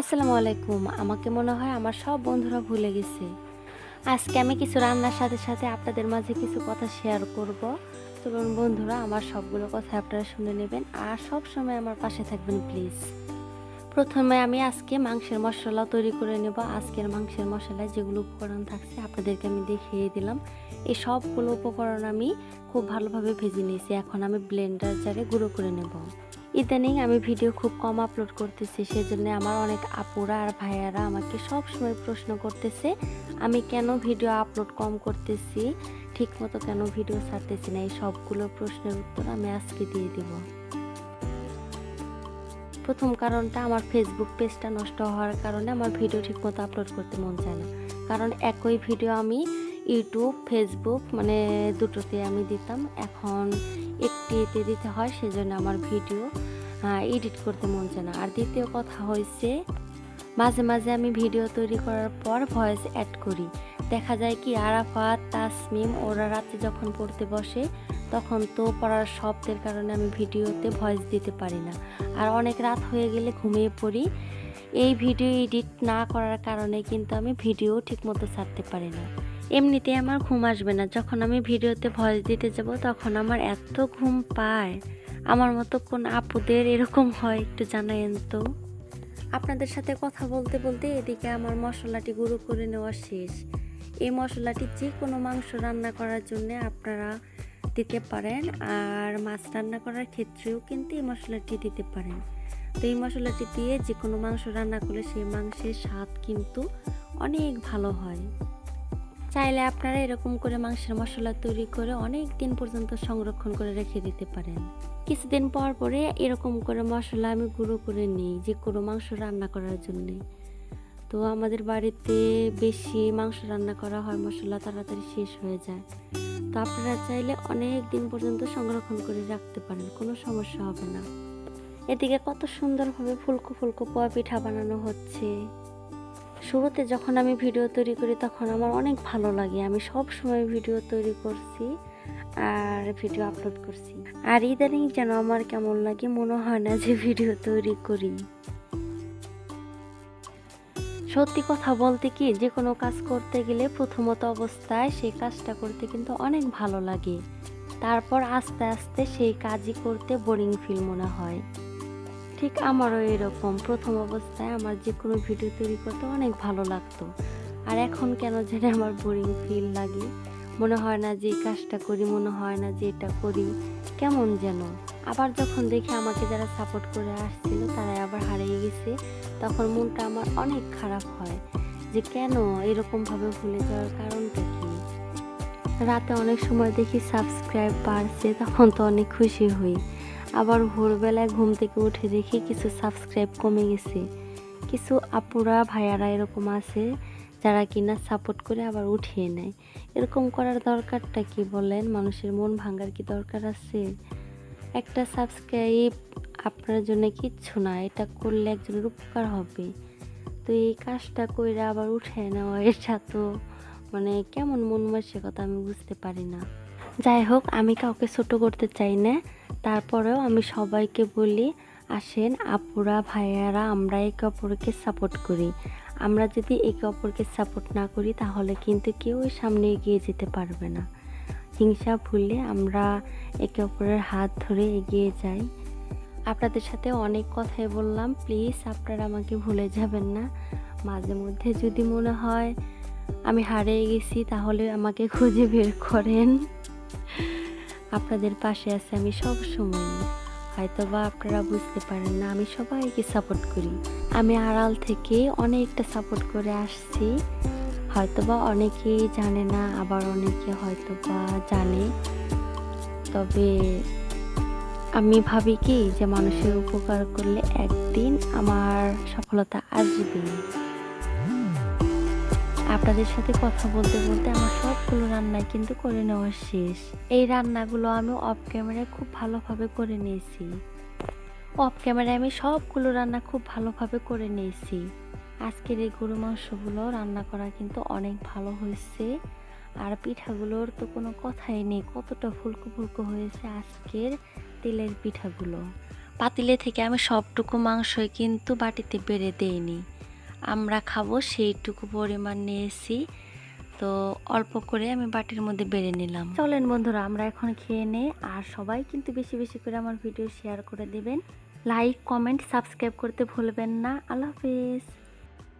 আসসালামু আলাইকুম। আমাকে মনে হয় আমার সব বন্ধুরা ভুলে গেছে। আজকে আমি কিছু রান্নার সাথে সাথে আপনাদের মাঝে কিছু কথা শেয়ার করব। চলুন বন্ধুরা, আমার সবগুলো কথা আপনারা শুনে নেবেন আর সব সময় আমার পাশে থাকবেন প্লিজ প্রথমে আমি আজকে মাংসের মশলা তৈরি করে নেব। আজকের মাংসের মশলায় যেগুলো উপকরণ থাকছে, আপনাদেরকে আমি দেখিয়ে দিলাম। এই সবগুলো উপকরণ আমি খুব ভালোভাবে ভেজে নিয়েছি। এখন আমি ব্লেন্ডার জারে গুঁড়ো করে নেব। ইদানিং আমি ভিডিও খুব কম আপলোড করতেছি, সেজন্য আমার অনেক আপুরা আর ভাইয়ারা আমাকে সব সময় প্রশ্ন করতেছে, আমি কেন ভিডিও আপলোড কম করতেছি? ঠিক মতো কেন ভিডিও ছাড়তেছি না? এই সবগুলো প্রশ্নের উত্তর আমি আজকে দিয়ে দিব। প্রথম কারণটা আমার ফেসবুক পেজটা নষ্ট হওয়ার কারণে আমার ভিডিও ঠিকমতো আপলোড করতে মন চায় না। কারণ একই ভিডিও আমি ইউটিউব, ফেসবুক মানে দুটোতে আমি দিতাম। এখন একটিতে দিতে হয়, সেজন্য আমার ভিডিও এডিট করতে মন চায় না। আর দ্বিতীয় কথা হয়েছে মাঝে মাঝে আমি ভিডিও তৈরি করার পর ভয়েস অ্যাড করি। দেখা যায় কি, আরাফাত, তাসমিম, ওরা রাতে যখন পড়তে বসে, তখন তো পড়ার শব্দের কারণে আমি ভিডিওতে ভয়েস দিতে পারি না। আর অনেক রাত হয়ে গেলে ঘুমিয়ে পড়ি। এই ভিডিও এডিট না করার কারণে কিন্তু আমি ভিডিও ঠিকমতো ছাড়তে পারি না। এমনিতে আমার ঘুম আসবে না। যখন আমি ভিডিওতে ভয়েস দিতে যাব, তখন আমার এত ঘুম পায়। আমার মতো কোন আপুদের এরকম হয় একটু জানাইন তো। আপনাদের সাথে কথা বলতে বলতে এদিকে আমার মশলাটি গুঁড়ো করে নেওয়া শেষ। এই মশলাটি যে কোনো মাংস রান্না করার জন্য আপনারা দিতে পারেন, আর মাছ রান্না করার ক্ষেত্রেও কিন্তু এই মশলাটি দিতে পারেন। তো এই মশলাটি দিয়ে যে কোনো মাংস রান্না করলে সেই মাংসের স্বাদ কিন্তু অনেক ভালো হয়। চাইলে আপনারা এরকম করে মাংসের মশলা তৈরি করে অনেক দিন পর্যন্ত সংরক্ষণ করে রেখে দিতে পারেন। কিছুদিন পর পরে এরকম করে মশলা আমি গুঁড়ো করে নিই যে কোনো মাংস রান্না করার জন্যে। তো আমাদের বাড়িতে বেশি মাংস রান্না করা হয়, মশলা তাড়াতাড়ি শেষ হয়ে যায়। তো আপনারা চাইলে অনেক দিন পর্যন্ত সংরক্ষণ করে রাখতে পারেন, কোনো সমস্যা হবে না। এদিকে কত সুন্দরভাবে ফুলকো ফুলকো পোয়া পিঠা বানানো হচ্ছে। শুরুতে যখন আমি ভিডিও তৈরি করি তখন আমার অনেক ভালো লাগে। আমি সব সময় ভিডিও তৈরি করছি আর ভিডিও আপলোড করছি। আর ইদানিং যেন আমার কেমন লাগে মনে হয় না যে ভিডিও তৈরি করি। সত্যি কথা বলতে কি, যে কোনো কাজ করতে গেলে প্রথমত অবস্থায় সেই কাজটা করতে কিন্তু অনেক ভালো লাগে। তারপর আস্তে আস্তে সেই কাজই করতে বোরিং ফিল মনে হয়। ঠিক আমারও এরকম। প্রথম অবস্থায় আমার যে কোনো ভিডিও তৈরি করতে অনেক ভালো লাগতো। আর এখন কেন জানি আমার বোরিং ফিল লাগে। মনে হয় না যে এই কাজটা করি, মনে হয় না যে এটা করি। কেমন যেন। আবার যখন দেখি আমাকে যারা সাপোর্ট করে আসছিল, তারাই আবার হারিয়ে গেছে। তখন মনটা আমার অনেক খারাপ হয় যে কেন এরকমভাবে ভুলে যাওয়ার কারণটা কি? রাতে অনেক সময় দেখি সাবস্ক্রাইব বাড়ছে, তখন তো অনেক খুশি হই। আবার ভোরবেলায় ঘুম থেকে উঠে দেখি কিছু সাবস্ক্রাইব কমে গেছে। কিছু আপুরা, ভাইয়ারা এরকম আছে, যারা কিনা সাপোর্ট করে আবার উঠিয়ে নেয়। এরকম করার দরকারটা কি বলেন? মানুষের মন ভাঙার কি দরকার আছে? একটা সাবস্ক্রাইব আপনার জন্য কিচ্ছু না, এটা করলে একজনের উপকার হবে। তো এই কাজটা কইরা আবার উঠে নেওয়া, এটা তো মানে কেমন মন মাসে কথা আমি বুঝতে পারি না। যাই হোক, আমি কাউকে ছোট করতে চাই না। তারপরেও আমি সবাইকে বলি, আসেন আপুরা, ভাইয়ারা, আমরা একে অপরকে সাপোর্ট করি। আমরা যদি একে অপরকে সাপোর্ট না করি, তাহলে কিন্তু কেউই সামনে এগিয়ে যেতে পারবে না। হিংসা ভুলে আমরা একে অপরের হাত ধরে এগিয়ে যাই। আপনাদের সাথে অনেক কথাই বললাম প্লিজ আপনারা আমাকে ভুলে যাবেন না। মাঝে মধ্যে যদি মনে হয় আমি হারিয়ে গেছি, তাহলে আমাকে খুঁজে বের করেন। আপনাদের পাশে আছে আমি সব সময়। হয়তো বা আপনারা বুঝতে পারেন না, আমি সবাইকে সাপোর্ট করি। আমি আড়াল থেকে অনেকটা সাপোর্ট করে আসছি। হয়তো বা অনেকেই জানে না, আবার অনেকে হয়তো বা জানে। তবে আমি ভাবি কি যে মানুষের উপকার করলে একদিন আমার সফলতা আসবে আপনাদের সাথে কথা বলতে বলতে আমার সবগুলো রান্নাই কিন্তু করে নেওয়া শেষ। এই রান্নাগুলো আমি অফ ক্যামেরায় খুব ভালোভাবে করে নিয়েছি। অফ ক্যামেরায় আমি সবগুলো রান্না খুব ভালোভাবে করে নিয়েছি। আজকের এই গরু মাংসগুলো রান্না করা কিন্তু অনেক ভালো হয়েছে। আর পিঠাগুলোর তো কোনো কথাই নেই, কতটা ফুলকো ফুলকো হয়েছে আজকের তেলের পিঠাগুলো। পাতিলে থেকে আমি সবটুকু মাংসই কিন্তু বাটিতে বেড়ে দেইনি। আমরা খাব সেইটুকু পরিমাণ নিয়েছি। তো অল্প করে আমি বাটির মধ্যে বেড়ে নিলাম। চলেন বন্ধুরা, আমরা এখন খেয়ে নেই। আর সবাই কিন্তু বেশি বেশি করে আমার ভিডিও শেয়ার করে দেবেন। লাইক কমেন্ট সাবস্ক্রাইব করতে ভুলবেন না। আল্লাহ হাফিজ।